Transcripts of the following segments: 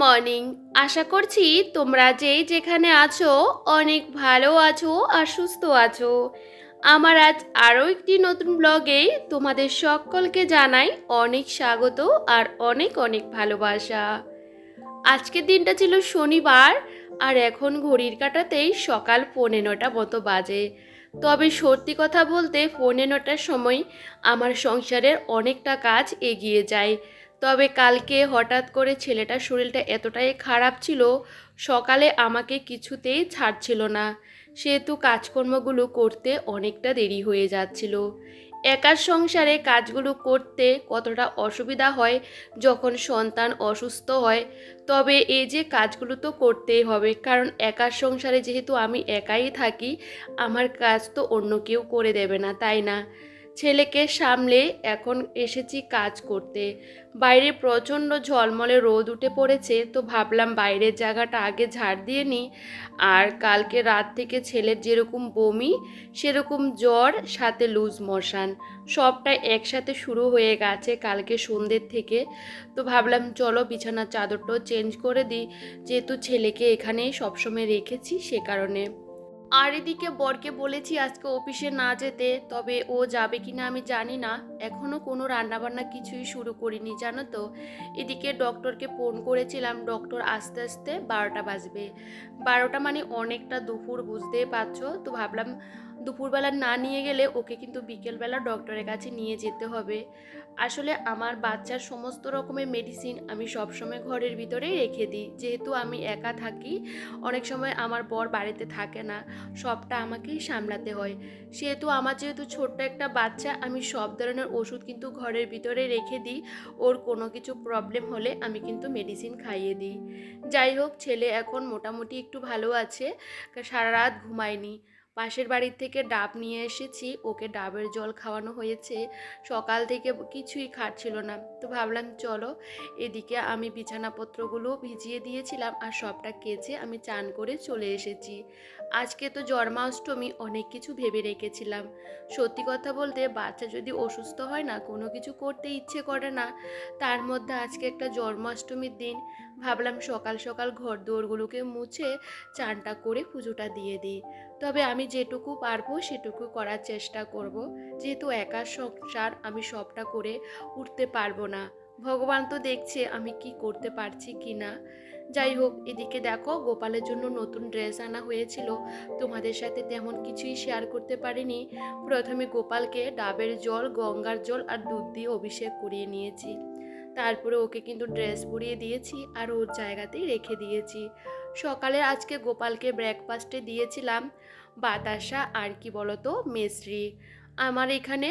Morning আশা করছি তোমরা যেই যেখানে আছো অনেক ভালো আছো আর সুস্থ আছো। আমার আজ আরও একটি নতুন ব্লগে তোমাদের সকলকে জানাই অনেক স্বাগত আর অনেক অনেক ভালোবাসা। আজকের দিনটা ছিল শনিবার আর এখন ঘড়ির কাটাতেই সকাল পৌনে নটা মতো বাজে। তবে সত্যি কথা বলতে পৌনে নটার সময় আমার সংসারের অনেকটা কাজ এগিয়ে যায়। তবে কালকে হঠাৎ করে ছেলেটার শরীরটা এতটাই খারাপ ছিল, সকালে আমাকে কিছুতেই ছাড়ছিল না। সেহেতু কাজকর্মগুলো করতে অনেকটা দেরি হয়ে যাচ্ছিল। একার সংসারে কাজগুলো করতে কতটা অসুবিধা হয় যখন সন্তান অসুস্থ হয়, তবে এই যে কাজগুলো তো করতেই হবে, কারণ একার সংসারে যেহেতু আমি একাই থাকি, আমার কাজ তো অন্য কেউ করে দেবে না, তাই না? ছেলেকে সামলে এখন এসেছি কাজ করতে। বাইরে প্রচণ্ড ঝলমলে রোদ উঠে পড়েছে, তো ভাবলাম বাইরের জায়গাটা আগে ঝাড় দিয়ে নিই। আর কালকে রাত থেকে ছেলের যেরকম বমি, সেরকম জ্বর, সাথে লুজ মশান, সবটাই একসাথে শুরু হয়ে গেছে কালকে সন্ধ্যের থেকে। তো ভাবলাম চলো বিছানার চাদরটাও চেঞ্জ করে দিই, যেহেতু ছেলেকে এখানেই সবসময় রেখেছি সে কারণে। আর এদিকে বরকে বলেছি আজকে অফিসে না যেতে, তবে ও যাবে কিনা আমি জানি না। এখনও কোনো রান্নাবান্না কিছুই শুরু করিনি, জানো তো? এদিকে ডক্টরকে ফোন করেছিলাম, ডক্টর আস্তে আস্তে বারোটা বাজবে। বারোটা মানে অনেকটা দুপুর, বুঝতেই পারছ? তো ভাবলাম দুপুরবেলা না নিয়ে গেলে ওকে কিন্তু বিকেলবেলা ডক্টরের কাছে নিয়ে যেতে হবে। আসলে আমার বাচ্চার সমস্ত রকমের মেডিসিন আমি সবসময় ঘরের ভিতরেই রেখে দিই। যেহেতু আমি একা থাকি, অনেক সময় আমার বর বাড়িতে থাকে না, সবটা আমাকেই সামলাতে হয়। সেহেতু আমার যেহেতু ছোট্ট একটা বাচ্চা, আমি সব ধরনের ওষুধ কিন্তু ঘরের ভিতরে রেখে দিই। ওর কোনো কিছু প্রবলেম হলে আমি কিন্তু মেডিসিন খাইয়ে দিই। যাই হোক, ছেলে এখন মোটামুটি একটু ভালো আছে সারা রাত ঘুমায়নি। পাশের বাড়ির থেকে ডাব নিয়ে এসেছি। ওকে ডাবের জল খাওয়ানো হয়েছে। সকাল থেকে কিছুই খাচ্ছিল না। তো ভাবলাম, চলো, এদিকে আমি বিছানাপত্রগুলো ভিজিয়ে দিয়েছিলাম আর সবটা কেচে আমি চান করে চলে এসেছি। আজকে তো জন্মাষ্টমী, অনেক কিছু ভেবে রেখেছিলাম। সত্যি কথা বলতে, বাচ্চা যদি অসুস্থ হয় না, কোনো কিছু করতে ইচ্ছে করে না। তার মধ্যে আজকে একটা জন্মাষ্টমীর দিন। ভাবলাম সকাল সকাল ঘর দৌড়গুলোকে মুছে চানটা করে পুজোটা দিয়ে দিই। তবে আমি যেটুকু পারব সেটুকু করার চেষ্টা করব। যেহেতু একা সংসার, আমি সবটা করে উঠতে পারব না। ভগবান তো দেখছে আমি কি করতে পারছি কি না। যাই হোক, এদিকে দেখো গোপালের জন্য নতুন ড্রেস আনা হয়েছিল। তোমাদের সাথে তেমন কিছুই শেয়ার করতে পারিনি। প্রথমে গোপালকে ডাবের জল, গঙ্গার জল আর দুধ দিয়ে অভিষেক করিয়ে নিয়েছি। তারপরে ওকে কিন্তু ড্রেস পরিয়ে দিয়েছি আর ওর জায়গাতেই রেখে দিয়েছি। সকালে আজকে গোপালকে ব্রেকফাস্টে দিয়েছিলাম, বাতাসা আর কি বলতো মেসরি আমার এখানে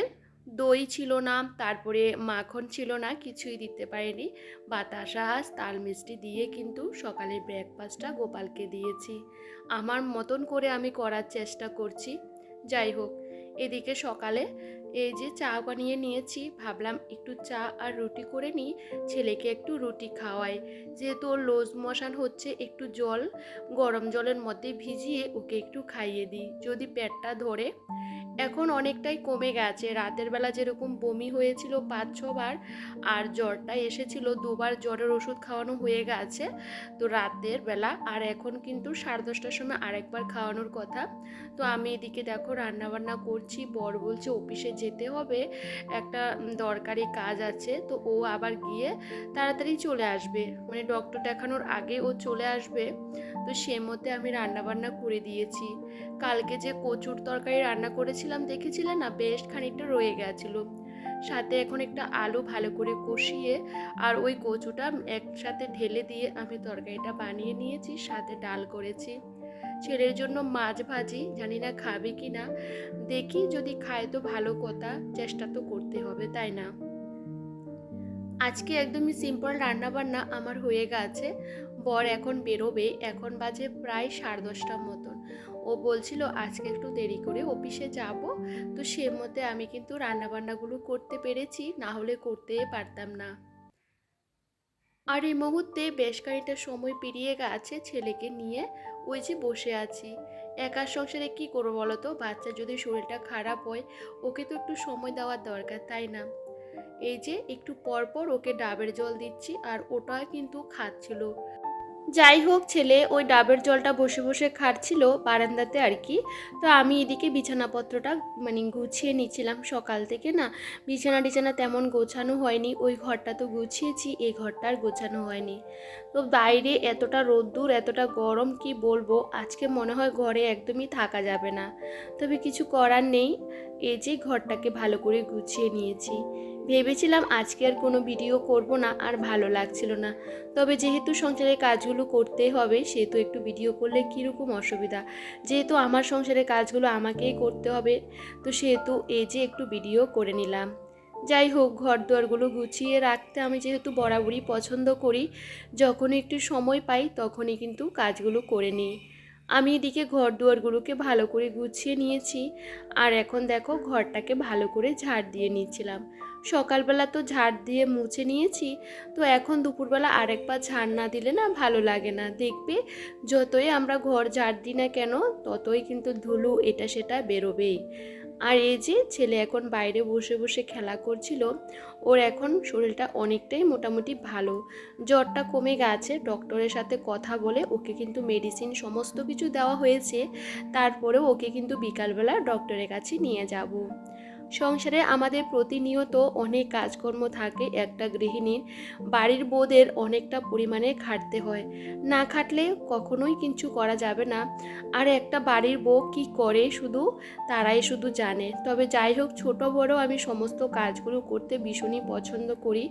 দই ছিল না, তারপরে মাখন ছিল না, কিছুই দিতে পারিনি। বাতাসা হাঁস তাল মিষ্টি দিয়ে কিন্তু সকালের ব্রেকফাস্টটা গোপালকে দিয়েছি। আমার মতন করে আমি করার চেষ্টা করছি। যাই হোক, এদিকে সকালে এই যে চা বানিয়ে নিয়েছি, ভাবলাম একটু চা আর রুটি করে নিই, ছেলেকে একটু রুটি খাওয়াই। যেহেতু ওর লোজ মশান হচ্ছে একটু জল, গরম জলের মধ্যে ভিজিয়ে ওকে একটু খাইয়ে দিই, যদি পেটটা ধরে। এখন অনেকটাই কমে গেছে, রাতের বেলা যেরকম বমি হয়েছিল পাঁচ ছবার, আর জ্বরটা এসেছিল দুবার, জ্বরের ওষুধ খাওয়ানো হয়ে গেছে। তো রাতের বেলা, আর এখন কিন্তু সাড়ে দশটার সময় আরেকবার খাওয়ানোর কথা। তো আমি এদিকে দেখো, রান্নাবান্না করছি, বর বলছে অফিসে যেতে হবে, একটা দরকারি কাজ আছে, তো ও আবার গিয়ে তাড়াতাড়ি চলে আসবে। মানে ডক্টর দেখানোর আগে ও চলে আসবে, তো সে মতে আমি রান্নাবান্না করে দিয়েছি। কালকে যে কচুর তরকারি রান্না করেছিলাম, দেখেছিলে না? বেশ খানিকটা রয়ে গেছিল। সাথে এখন একটা আলু ভালো করে কষিয়ে আর ওই কচুটা একসাথে ঢেলে দিয়ে আমি তরকারিটা বানিয়ে নিয়েছি, সাথে ডাল করেছি। ছেলের জন্য মাছ ভাজি, জানি না খাবে কি না। দেখি যদি খায় তো ভালো কথা, চেষ্টা তো করতে হবে, তাই না? আজকে একদমই সিম্পল রান্নাবান্না আমার হয়ে গেছে। বর এখন বেরোবে, এখন বাজে প্রায় সাড়ে দশটার মতন। ও বলছিল, আজকে একটু দেরি করে অফিসে যাব। তো সে মধ্যে আমি কিন্তু রান্নাবান্নাগুলো করতে পেরেছি, না হলে করতেই পারতাম না। আর এই মুহূর্তে বেশ খানিকটা সময় পেরিয়ে গেছে ছেলেকে নিয়ে। ওই যে বসে আছি। একার সংসারে কি করব বলো তো বাচ্চা যদি শরীরটা খারাপ হয়, ওকে তো একটু সময় দেওয়ার দরকার, তাই না? এই যে একটু পর পর ওকে ডাবের জল দিচ্ছি আর ওটা কিন্তু খাচ্ছিল। যাই হোক ছেলে, ওই ডাবের জলটা বসে বসে খাচ্ছিল বারান্দাতে আর কি। তো আমি এদিকে বিছানাপত্রটা মানে গুছিয়ে নিচ্ছিলাম সকাল থেকে না। বিছানা টিছানা তেমন গোছানো হয়নি, ওই ঘরটা তো গুছিয়েছি এই ঘরটা আর গোছানো হয়নি। তো বাইরে এতটা রোদ্দুর, এতটা গরম, কি বলব? আজকে মনে হয় ঘরে একদমই থাকা যাবে না। তবে কিছু করার নেই। এই যে ঘরটাকে ভালো করে গুছিয়ে নিয়েছি। ভেবেছিলাম আজকে আর কোনো ভিডিও করব না, আর ভালো লাগছিল না। তবে যেহেতু সংসারের কাজগুলো করতে হবে, সেহেতু একটু ভিডিও করলে কীরকম অসুবিধা? যেহেতু আমার সংসারের কাজগুলো আমাকেই করতে হবে, তো সেহেতু এই যে একটু ভিডিও করে নিলাম। যাই হোক ঘর দুয়ারগুলো গুছিয়ে রাখতে আমি যেহেতু বরাবরই পছন্দ করি যখন একটু সময় পাই তখনই কিন্তু কাজগুলো করে নিই। আমি এদিকে ঘর দুয়ারগুলোকে ভালো করে গুছিয়ে নিয়েছি। আর এখন দেখো ঘরটাকে ভালো করে ঝাড় দিয়ে নিয়েছিলাম সকালবেলা তো ঝাড় দিয়ে মুছে নিয়েছি, তো এখন দুপুরবেলা আরেকবার ঝাড় না দিলে না ভালো লাগে না। দেখবে যতই আমরা ঘর ঝাড় দিই না কেন, ততই কিন্তু ধুলো এটা সেটা বেরোবেই। আর এই যে ছেলে এখন বাইরে বসে বসে খেলা করছিল, ওর এখন শরীরটা অনেকটাই মোটামুটি ভালো। জ্বরটা কমে গেছে, ডক্টরের সাথে কথা বলে ওকে কিন্তু মেডিসিন সমস্ত কিছু দেওয়া হয়েছে, তারপরেও ওকে কিন্তু বিকালবেলা ডক্টরের কাছে নিয়ে যাব। সংসারে আমাদের প্রতিনিয়ত অনেক কাজকর্ম থাকে একটা গৃহিণীর। বাড়ির বউদের অনেকটা পরিমাণে খাটতে হয়। না খাটলে কখনোই কিছু করা যাবে না। আর একটা বাড়ির বউ কি করে শুধু? তারাই শুধু জানে। তবে যাই হোক, ছোট বড় আমি সমস্ত কাজগুলো করতে ভীষণই পছন্দ করি।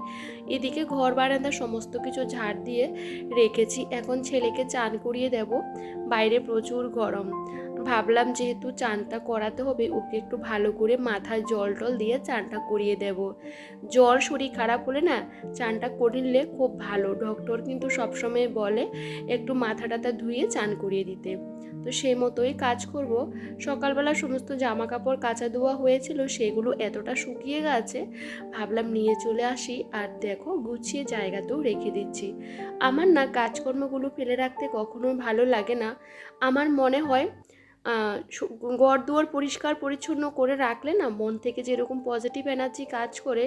এদিকে ঘর বারান্দা সমস্ত কিছু ঝাড় দিয়ে রেখেছি। এখন ছেলেকে চান করিয়ে দেব। বাইরে প্রচুর গরম। ভাবলাম যেহেতু চানটা করাতে হবে, ওকে একটু ভালো করে মাথায় জল টল দিয়ে চানটা করিয়ে দেব। জ্বর শরীর খারাপ হলে না, চানটা করিলে খুব ভালো। ডক্টর কিন্তু সবসময় বলে একটু মাথা টাথা ধুয়ে চান করিয়ে দিতে। তো সেই মতোই কাজ করব। সকালবেলা সমস্ত জামা কাপড় কাচা ধোয়া হয়েছিল, সেগুলো এতটা শুকিয়ে গেছে, ভাবলাম নিয়ে চলে আসি। আর দেখো, গুছিয়ে জায়গাতেও রেখে দিচ্ছি। আমার না কাজকর্মগুলো ফেলে রাখতে কখনো ভালো লাগে না। আমার মনে হয় ঘর দুয়ার পরিষ্কার পরিচ্ছন্ন করে রাখলে না মন থেকে যেরকম পজিটিভ এনার্জি কাজ করে,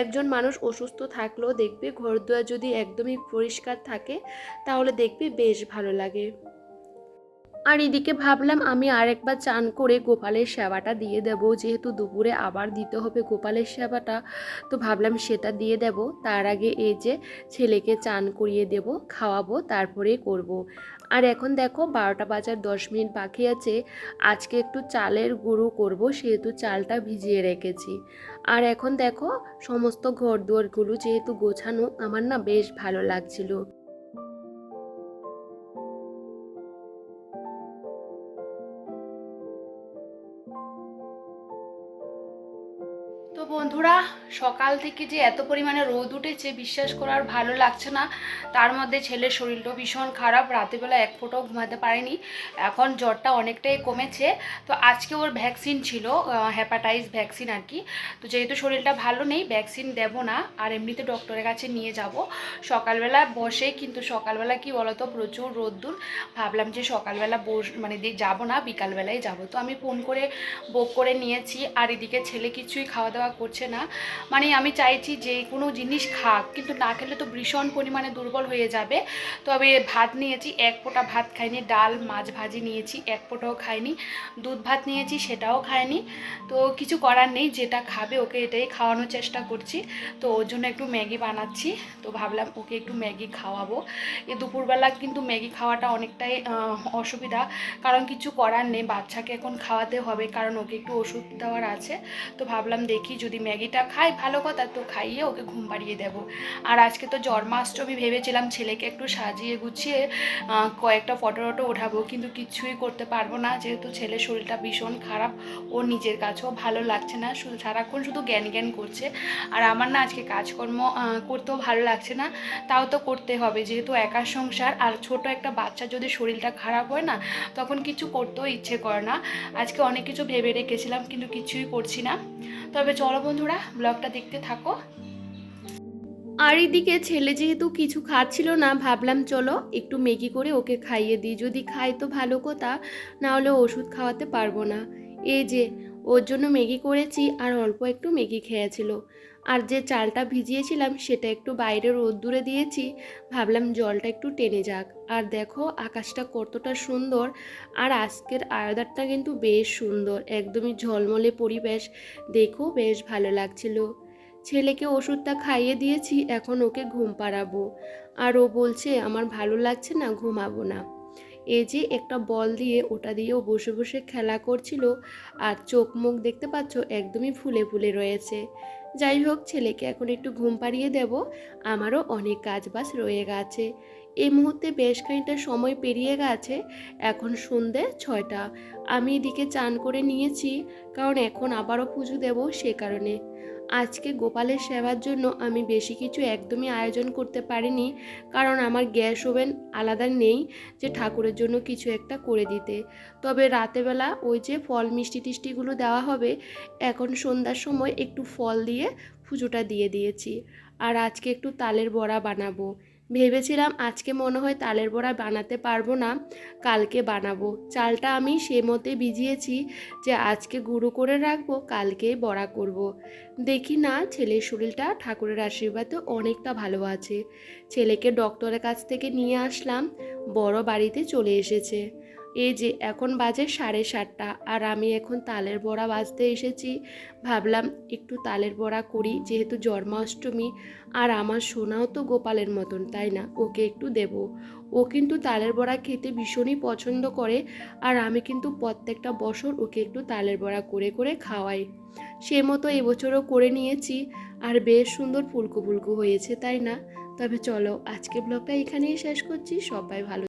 একজন মানুষ অসুস্থ থাকলেও দেখবে ঘর দুয়ার যদি একদমই পরিষ্কার থাকে, তাহলে দেখবে বেশ ভালো লাগে আর এদিকে ভাবলাম আমি আরেকবার চান করে গোপালের সেবাটা দিয়ে দেব, যেহেতু দুপুরে আবার দিতে হবে গোপালের সেবাটা, তো ভাবলাম সেটা দিয়ে দেব তার আগে এই যে ছেলেকে চান করিয়ে দেব, খাওয়াবো, তারপরে করব। আর এখন দেখো বারোটা বাজার দশ মিনিট বাকি আছে। আজকে একটু চালের গুঁড়ো করব, সেহেতু চালটা ভিজিয়ে রেখেছি। আর এখন দেখো সমস্ত ঘর দুয়ারগুলো যেহেতু গোছানো, আমার না বেশ ভালো লাগছিল। সকাল থেকে যে এত পরিমাণে রোদ উঠেছে, বিশ্বাস করার ভালো লাগছে না। তার মধ্যে ছেলের শরীরটাও ভীষণ খারাপ, রাতেবেলা এক ফোঁটাও ঘুমাতে পারেনি। এখন জ্বরটা অনেকটাই কমেছে। তো আজকে ওর ভ্যাকসিন ছিল হ্যাপাটাইস ভ্যাকসিন আর কি। তো যেহেতু শরীরটা ভালো নেই ভ্যাকসিন দেব না। আর এমনিতে ডক্টরের কাছে নিয়ে যাব। সকালবেলা বসে কিন্তু সকালবেলা কি বলতো, প্রচুর রোদ্দুর। ভাবলাম যে সকালবেলা বস মানে যাব না, বিকালবেলায় যাব। তো আমি ফোন করে বুক করে নিয়েছি। আর এদিকে ছেলে কিছুই খাওয়া দাওয়া করছে না। মানে আমি চাইছি যে কোনো জিনিস খাক, কিন্তু না খেলে তো ভীষণ পরিমাণে দুর্বল হয়ে যাবে। তবে ভাত নিয়েছি, এক ফোঁটা ভাত খাইনি, ডাল, মাছ ভাজি নিয়েছি, এক ফোঁটাও খাইনি, দুধ ভাত নিয়েছি, সেটাও খায়নি তো কিছু করার নেই, যেটা খাবে ওকে এটাই খাওয়ানোর চেষ্টা করছি। তো ওর জন্য একটু ম্যাগি বানাচ্ছি, তো ভাবলাম ওকে একটু ম্যাগি খাওয়াবো। এই দুপুরবেলা কিন্তু ম্যাগি খাওয়াটা অনেকটাই অসুবিধা, কারণ কিছু করার নেই, বাচ্চাকে এখন খাওয়াতে হবে, কারণ ওকে একটু ওষুধ দেওয়ার আছে। তো ভাবলাম দেখি যদি ম্যাগিটা খাই, ভালো কথা, তো খাইয়ে ওকে ঘুম পাড়িয়ে দেবো। আর আজকে তো জন্মাষ্টমী ভেবেছিলাম ছেলেকে একটু সাজিয়ে গুছিয়ে কয়েকটা ফটো টটো ওঠাবো, কিন্তু কিছুই করতে পারব না। যেহেতু ছেলের শরীরটা ভীষণ খারাপ, ও নিজের কাছেও ভালো লাগছে না। শুধু সারাক্ষণ শুধু জ্ঞান জ্ঞান করছে। আর আমার না আজকে কাজকর্ম করতেও ভালো লাগছে না। তাও তো করতে হবে, যেহেতু একা সংসার। আর ছোট একটা বাচ্চা যদি শরীরটা খারাপ হয় না, তখন কিছু করতেও ইচ্ছে করে না। আজকে অনেক কিছু ভেবে রেখেছিলাম, কিন্তু কিছুই করছি না। তবে চলো বন্ধুরা, ব্লগটা দেখতে থাকো। আর এদিকে ছেলে যেহেতু কিছু খাচ্ছিল না, ভাবলাম চলো একটু ম্যাগি করে ওকে খাইয়ে দিই। যদি খাই তো ভালো কথা, না হলে ওষুধ খাওয়াতে পারব না। এই যে, ওর জন্য ম্যাগি করেছি আর অল্প একটু ম্যাগি খেয়েছিল। আর যে চালটা ভিজিয়েছিলাম সেটা একটু বাইরে রোদ্দুরে দিয়েছি, ভাবলাম জলটা একটু টেনে যাক। আর দেখো, আকাশটা কতটা সুন্দর আর আজকের আয়োদারটা কিন্তু বেশ সুন্দর, একদমই ঝলমলে পরিবেশ। দেখো, বেশ ভালো লাগছিল। ছেলেকে ওষুধটা খাইয়ে দিয়েছি, এখন ওকে ঘুম পাড়াবো। আর ও বলছে, আমার ভালো লাগছে না, ঘুমাবো না। এ যে একটা বল দিয়ে ওটা দিয়েও বসে বসে খেলা করছিল, আর চোখ মুখ দেখতে পাচ্ছ একদমই ফুলে ফুলে রয়েছে। যাই হোক, ছেলেকে এখন একটু ঘুম পাড়িয়ে দেব। আমারও অনেক কাজ বাজ রয়ে গেছে। এই মুহূর্তে বেশ খানিকটা সময় পেরিয়ে গেছে। এখন সন্ধে ছয়টা। আমি এদিকে চান করে নিয়েছি, কারণ এখন আবারও পুজো দেব সে কারণে। আজকে গোপালের সেবার জন্য আমি বেশি কিছু একদমই আয়োজন করতে পারিনি, কারণ আমার গ্যাস ওভেন আলাদা নেই যে ঠাকুরের জন্য কিছু একটা করে দিতে। তবে রাতেবেলা ওই যে ফল মিষ্টি টিষ্টিগুলো দেওয়া হবে, এখন সন্ধ্যার সময় একটু ফল দিয়ে পুজোটা দিয়ে দিয়েছি। আর আজকে একটু তালের বড়া বানাবো। ভেবেছিলাম আজকে মনে হয় তালের বড়া বানাতে পারব না, কালকে বানাবো। চালটা আমি সে মতে ভিজিয়েছি যে আজকে গুঁড়ো করে রাখব, কালকে বড়া করব। দেখি না, ছেলের শরীরটা ঠাকুরের আশীর্বাদে অনেকটা ভালো আছে। ছেলেকে ডক্টরের কাছ থেকে নিয়ে আসলাম, বড় বাড়িতে চলে এসেছে। এই যে এখন বাজে সাড়ে সাতটা আর আমি এখন তালের বড়া বাজতে এসেছি। ভাবলাম একটু তালের বড়া করি, যেহেতু জন্মাষ্টমী। আর আমার সোনাও তো গোপালের মতন, তাই না? ওকে একটু দেব। ও কিন্তু তালের বড়া খেতে ভীষণই পছন্দ করে। আর আমি কিন্তু প্রত্যেকটা বছর ওকে একটু তালের বড়া করে করে খাওয়াই। সে মতো এবছরও করে নিয়েছি। আর বেশ সুন্দর ফুলকো ফুলকো হয়েছে, তাই না? তবে চলো, আজকে ব্লগটা এখানেই শেষ করছি। সবাই ভালো